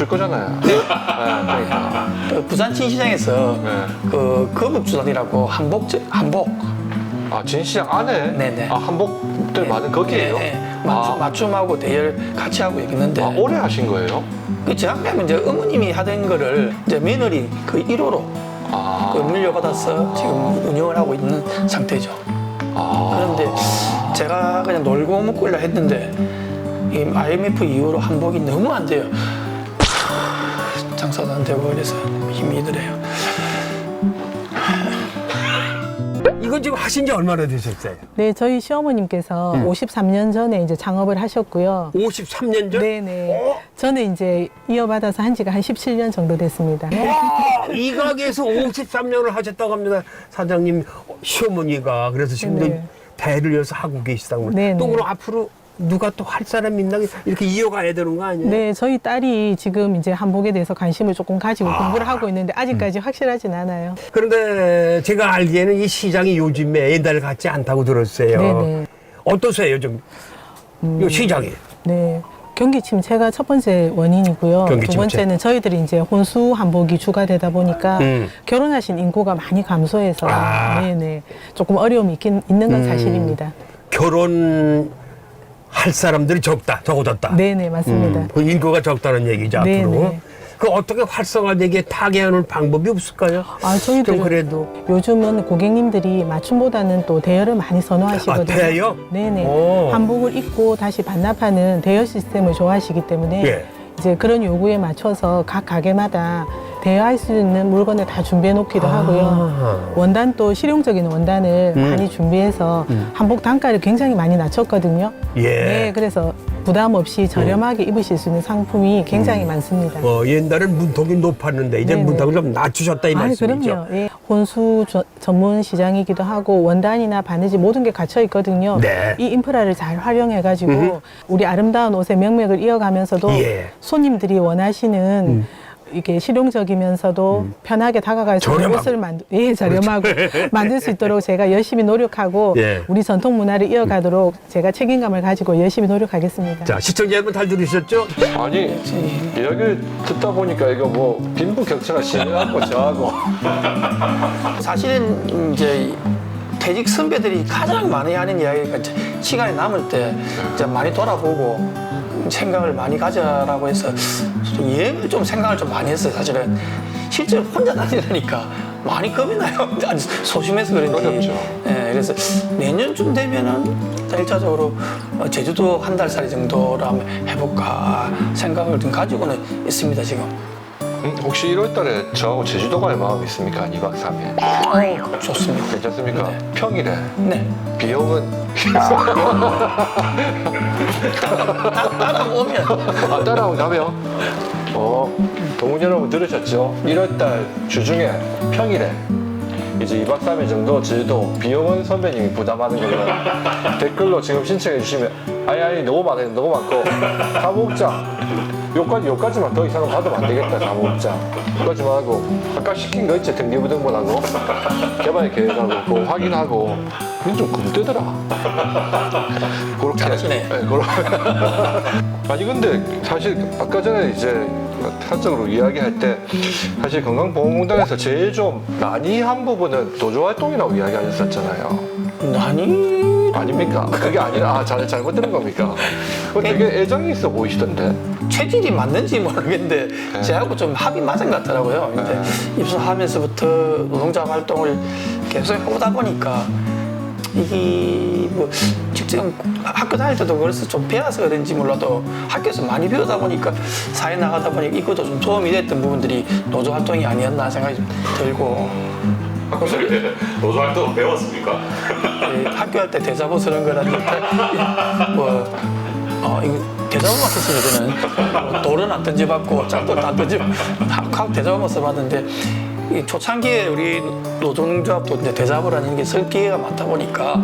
줄 거잖아요. 네. 그러니까. 그 부산 진시장에서 네. 그 거북주단이라고 한복 한복 아, 진시장 안에? 네네. 아, 한복들 많은 거기에요? 예, 예. 맞춤, 아, 맞춤하고 대열 같이 하고 있는데 아, 오래 하신 거예요? 그 정확하면 이제 어머님이 하던 거를 이제 며느리 그 1호로 아. 그 물려받아서 지금 운영을 하고 있는 상태죠. 아. 그런데 제가 그냥 놀고 먹고 려 했는데 이 IMF 이후로 한복이 너무 안 돼요. 되고 그래서 힘이 드네요. 이건 지금 하신 지 얼마나 되셨어요? 네, 저희 시어머님께서 53년 전에 이제 창업을 하셨고요. 53년 전? 네네. 저는 이제 이어받아서 한 지가 한 17년 정도 됐습니다. 와, 이 가게에서 53년을 하셨다고 합니다. 사장님 시어머니가 그래서 지금도 네네. 대를 이어서 하고 계시다고. 합니다. 네네. 또 그럼 앞으로 누가 또 할 사람 있나 이렇게 이어가야 되는 거 아니에요? 네, 저희 딸이 지금 이제 한복에 대해서 관심을 조금 가지고 공부를 하고 있는데 아직까지 확실하진 않아요. 그런데 제가 알기에는 이 시장이 요즘에 옛날 같지 않다고 들었어요. 네네. 어떠세요 요즘 이 시장이? 네. 경기 침체가 첫 번째 원인이고요. 경기 두 침체. 번째는 저희들이 이제 혼수 한복이 주가 되다 보니까 음. 결혼하신 인구가 많이 감소해서 아. 네네 조금 어려움이 있긴 있는 건 음. 사실입니다. 결혼 할 사람들이 적다, 적어졌다. 네네 맞습니다. 음, 그 인구가 적다는 얘기죠 네네. 앞으로. 그 어떻게 활성화되게 타개하는 방법이 없을까요? 아, 저희들은 좀 그래도 요즘은 고객님들이 맞춤보다는 또 대여를 많이 선호하시거든요. 아, 대여? 네네. 오. 한복을 입고 다시 반납하는 대여 시스템을 좋아하시기 때문에 예. 이제 그런 요구에 맞춰서 각 가게마다 대여할 수 있는 물건을 다 준비해 놓기도 하고요. 아. 원단도 실용적인 원단을 음. 많이 준비해서 한복 단가를 굉장히 많이 낮췄거든요. 예. 네, 그래서 부담 없이 저렴하게 입으실 수 있는 상품이 굉장히 많습니다. 어, 옛날엔 문턱이 높았는데 이제 네네. 문턱을 좀 낮추셨다 이 아, 말씀이죠. 그럼요. 예. 혼수 저- 전문 시장이기도 하고 원단이나 바느질 모든 게 갇혀 있거든요. 네. 이 인프라를 잘 활용해 가지고 음흠. 우리 아름다운 옷의 명맥을 이어가면서도 예. 음. 손님들이 원하시는 이게 실용적이면서도 편하게 다가갈 수 있는 저렴하고. 옷을 만들, 예, 저렴하고 만들 수 있도록 제가 열심히 노력하고 예. 우리 전통 문화를 이어가도록 제가 책임감을 가지고 열심히 노력하겠습니다. 자, 시청자 여러분 잘 들으셨죠? 아니, 이야기를 듣다 보니까 이거 뭐 빈부격차가 심해갖고 저하고. 사실은 이제 퇴직 선배들이 가장 많이 하는 이야기가 이제 시간이 남을 때 이제 많이 돌아보고 생각을 많이 가져라고 해서 좀 여행을 좀 생각을 좀 많이 했어요. 사실은 실제 로 혼자 다니려니까 많이 겁이 나요. 아주 소심해서 그런지. 어렵죠. 예, 그래서 내년쯤 되면은 일차적으로 어, 제주도 한 달 살이 정도로 한번 해볼까 생각을 좀 가지고는 있습니다 지금. 음, 혹시 1월 달에 저하고 제주도 갈 마음 있습니까? 2박 3일. 어, 좋습니다. 괜찮습니까? 네. 평일에. 네. 비용은 따라오면 아, 따라오자면 어, 동문 여러분 들으셨죠? 1월달 주중에 평일에 이제 2박 3일 정도 제주도 비용은 선배님이 부담하는 걸로 댓글로 지금 신청해 주시면 아니 아니 너무 많아요 너무 많고. 사무국장 요까지 요까지만 더 이상은 받으면 안 되겠다 사무국장. 요까지만 하고 아까 시킨 거 있지 등기부등본하고? 개발 계획하고 그거 확인하고. 이건 좀 금되더라. 그렇게 잘하시네. 네, 그렇 아니 근데 사실 아까 전에 이제 사적으로 이야기할 때 사실 건강보험공단에서 제일 좀 많이 한 부분은 도조활동이라고 이야기하셨었잖아요. 아니 아닙니까? 그게 아니라 아, 잘, 잘못 들은 겁니까? 그거 되게 애정이 있어 보이시던데. 체질이 맞는지 모르겠는데 네. 제하고 좀 합이 맞은 것 같더라고요. 이제 입사하면서부터 노동자 활동을 계속 해보다 보니까 이게 뭐 직접 학교 다닐 때도 그래서 좀 배워서 그런지 몰라도 학교에서 많이 배우다 보니까 사회 나가다 보니까 이것도 좀 도움이 됐던 부분들이 노조 활동이 아니었나 생각이 좀 들고 노조 활동 배웠습니까? 이 학교 할 때 대자보 쓰는 거라든지 뭐 어, 이거 대자보만 썼으면 저는 뭐 돌은 안 던져봤고 짝도 안 던져 학 대자보만 써봤는데 이 초창기에 우리 노동조합도 이제 대잡을 하는 게 설 기회가 많다 보니까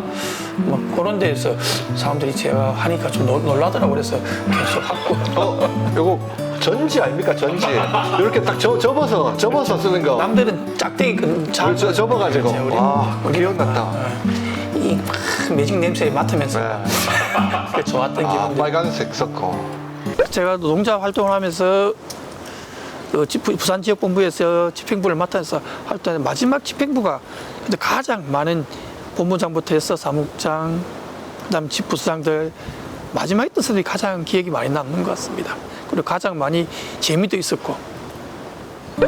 뭐 그런 데에서 사람들이 제가 하니까 좀 놀- 놀라더라고. 그래서 계속 하고. 어, 요거 전지 아닙니까? 전지. 이렇게 딱 접, 접어서 접어서 쓰는 거. 남들은 짝대기 그 자, 저- 접어가지고. 우리, 와, 기억났다. 이막 매직 냄새 맡으면서. 네. 좋았던 아, 기분들 빨간색 섞어. 제가 노동자 활동을 하면서 그 부산 지역본부에서 집행부를 맡아서 활동한 마지막 집행부가 근데 가장 많은 본부장부터 해서 사무장 그다음 집부수장들 마지막에 있던 사람들이 가장 기억이 많이 남는 것 같습니다. 그리고 가장 많이 재미도 있었고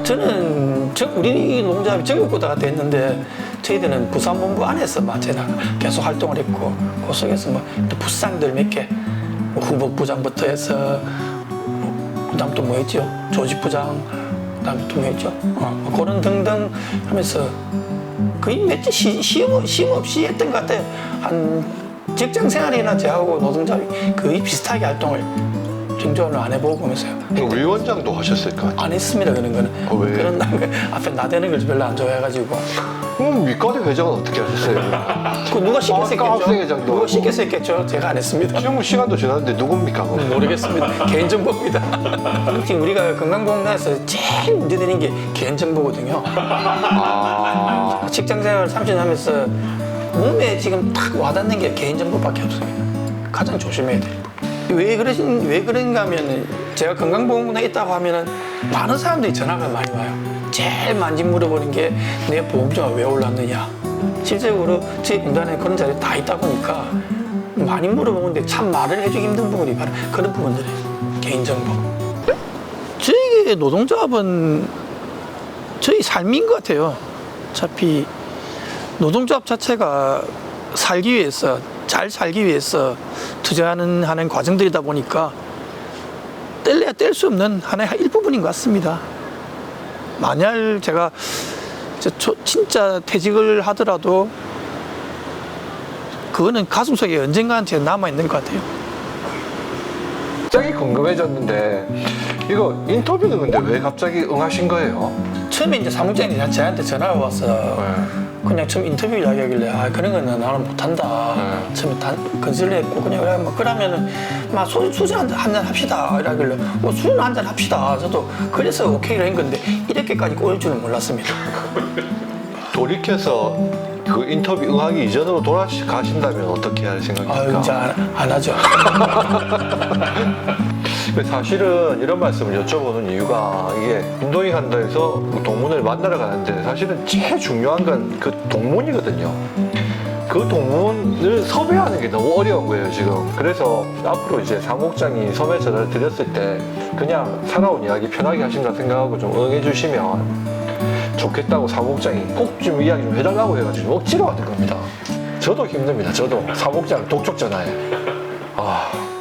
저는 저 우리 농장이 전국구다가 됐는데 저희들은 부산본부 안에서만 제가 계속 활동을 했고 그 속에서 뭐또 부상들 몇 개, 뭐 후보 부장부터 해서 뭐 그 다음 또 뭐였죠? 조직부장, 그 다음 또 뭐였죠? 어, 뭐 그런 등등 하면서 거의 몇주 시험 시험 없이 했던 것 같아요. 한 직장 생활이나 저하고 노동자이 거의 비슷하게 활동을 정조는 안 해보고 그러면서요. 위원장도 하셨을 것 같아요 안 했습니다 그런 거는 어, 왜? 그런 나- 앞에 나대는 걸 별로 안 좋아해가지고 그럼 밑거리 회장은 어떻게 하셨어요? 그 누가 학생회장도 했겠죠 누가 하고. 했겠죠 제가 안 했습니다 지금 시간도 지났는데 누굽니까? 그럼? 모르겠습니다 개인정보입니다 지금 우리가 건강보험에서 제일 문제되는 게 개인정보거든요 아, 직장생활 30년 하면서 몸에 지금 딱 와닿는 게 개인정보밖에 없어요 가장 조심해야 돼요 왜 그러신 왜 그런가 하면은 제가 건강보험에 있다고 하면은 많은 사람들이 전화가 많이 와요. 제일 많이 물어보는 게 내 보험료가 왜 올랐느냐. 실제로 저희 공단에 그런 자리 다 있다 보니까 많이 물어보는데 참 말을 해주기 힘든 부분이 바로 그런 부분들이에요. 개인정보. 저희 노동조합은 저희 삶인 것 같아요. 어차피 노동조합 자체가 살기 위해서 잘 살기 위해서 투자하는 하는 과정들이다 보니까 뗄래야 뗄 수 없는 하나의 일부분인 것 같습니다. 만약 제가 진짜 퇴직을 하더라도 그거는 가슴속에 언젠가한테 남아 있는 것 같아요. 갑자기 궁금해졌는데 이거 인터뷰는 근데 왜 갑자기 응하신 거예요? 처음에 이제 사무장이 저한테 전화가 와서 그냥 처음 인터뷰 이야기하길래 아 그런 거는 나는 못한다. 네. 처음에 단 건설을 했고 그냥 그래 뭐 그러면은 막 소, 수저 한잔 한잔 합시다 이러길래 뭐술 한잔 합시다. 저도 그래서 오케이를 한 건데 이렇게까지 꼬일 줄은 몰랐습니다. 돌이켜서 그 인터뷰 응하기 이전으로 돌아가신다면 어떻게 할 생각입니까? 아유 이제 안, 안 하죠. 사실은 이런 말씀을 여쭤보는 이유가 이게 운동이 간다 해서 동문을 만나러 가는데 사실은 제일 중요한 건 그 동문이거든요. 그 동문을 섭외하는 게 너무 어려운 거예요, 지금. 그래서 앞으로 이제 사무국장이 섭외 전화를 드렸을 때 그냥 살아온 이야기 편하게 하신다 생각하고 좀 응해 주시면 좋겠다고 사무국장이 꼭 좀 이야기 좀 해달라고 해가지고 억지로 하는 겁니다. 저도 힘듭니다, 저도. 사무국장 독촉 전화에. 아.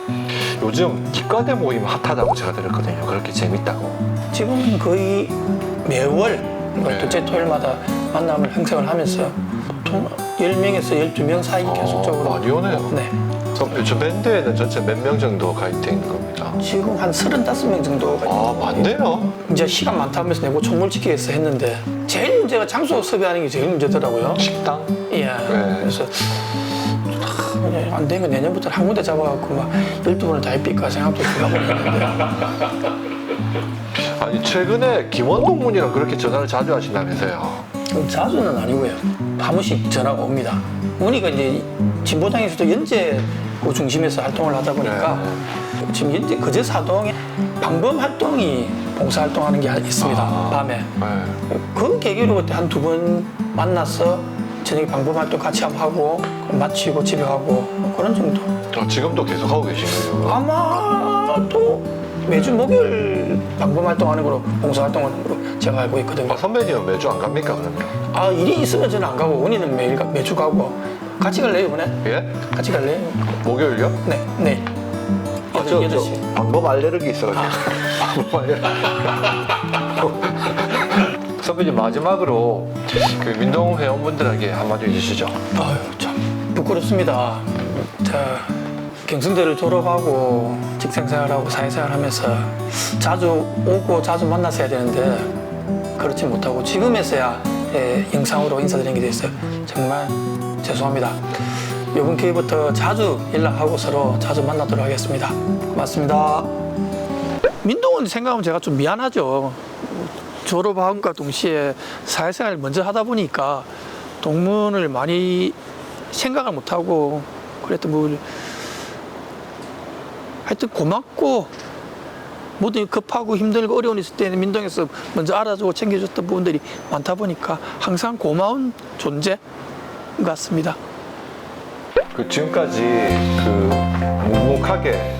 요즘 기과대 모임 핫하다고 제가 들었거든요. 그렇게 재밌다고. 지금은 거의 매월 네. 둘째 토요일마다 만남을 형성을 하면서 보통 10명에서 12명 사이 계속적으로 아, 많이 오네요. 네. 저, 저 밴드에는 전체 몇 명 정도 가입돼 있는 겁니까? 지금 한 35명 정도가 아, 많네요. 이제 시간 많다 하면서 내고 총물 지키겠어 했는데 제일 문제가 장소 섭외하는 게 제일 문제더라고요. 식당? 예. 그래서 하, 그냥 안 되면 내년부터 한 군데 잡아갖고 막 12번을 다 입힐까 생각도 들어가고 있는데 아니, 최근에 김원동 군이랑 그렇게 전화를 자주 하신다면서요. 그럼 자주는 아니고요. 한 번씩 전화가 옵니다. 우리가 이제 진보당에서도 연재 그 중심에서 활동을 하다 보니까 지금 연재 거제 사동에 방범 활동이 봉사 활동하는 게 있습니다. 아. 밤에. 네. 그 계기로 그때 한 두 번 만나서 저녁에 방법 활동 같이 한번 하고 마치고 집에 가고 그런 정도. 어, 지금도 계속 하고 계신 거예요? 아마 또 매주 목요일 방법 활동하는 거로 봉사 활동하는 거로 제가 알고 있거든요. 아, 선배님은 매주 안 갑니까, 그러면? 아 일이 있으면 저는 안 가고 은희는 매일 가, 매주 가고 같이 갈래요 이번에? 예? 같이 갈래요? 목요일요? 네, 네. 아, 저, 여덟 저 시. 방법 알레르기 있어가지고. 방법 알레르기. 선배님, 마지막으로 그 민동 회원분들에게 한마디 해주시죠. 아유 참 부끄럽습니다. 자 경승대를 졸업하고 직장생활하고 사회생활하면서 자주 오고 자주 해야 되는데 그렇지 못하고 지금에서야 예, 영상으로 인사드리는 게 됐어요. 정말 죄송합니다. 이번 기회부터 자주 연락하고 서로 자주 만나도록 하겠습니다. 고맙습니다. 민동은 생각하면 제가 좀 미안하죠. 졸업함과 동시에 사회생활을 먼저 하다 보니까 동문을 많이 생각을 못하고 그랬던 부분을 하여튼 고맙고 모든 급하고 힘들고 어려운 있을 때는 민동에서 먼저 알아주고 챙겨줬던 부분들이 많다 보니까 항상 고마운 존재인 것 같습니다. 그 지금까지 그 묵묵하게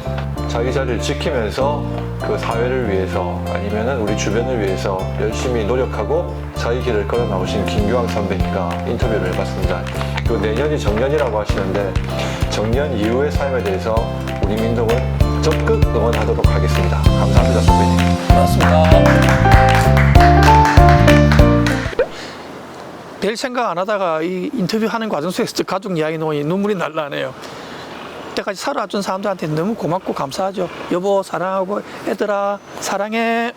자기 자리를 지키면서 그 사회를 위해서 아니면은 우리 주변을 위해서 열심히 노력하고 자기 길을 걸어 나오신 김규왕 선배님과 인터뷰를 해봤습니다. 그 내년이 정년이라고 하시는데 정년 이후의 삶에 대해서 우리 민동은 적극 응원하도록 하겠습니다. 감사합니다, 선배님. 고맙습니다. 별 생각 안 하다가 이 인터뷰하는 과정 속에서 가족 이야기 나오니 눈물이 날라네요. 때까지 살아준 사람들한테 너무 고맙고 감사하죠. 여보 사랑하고 애들아 사랑해.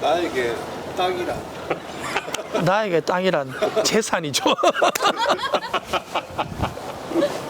나에게 딱이라. 나에게 땅이란 재산이죠.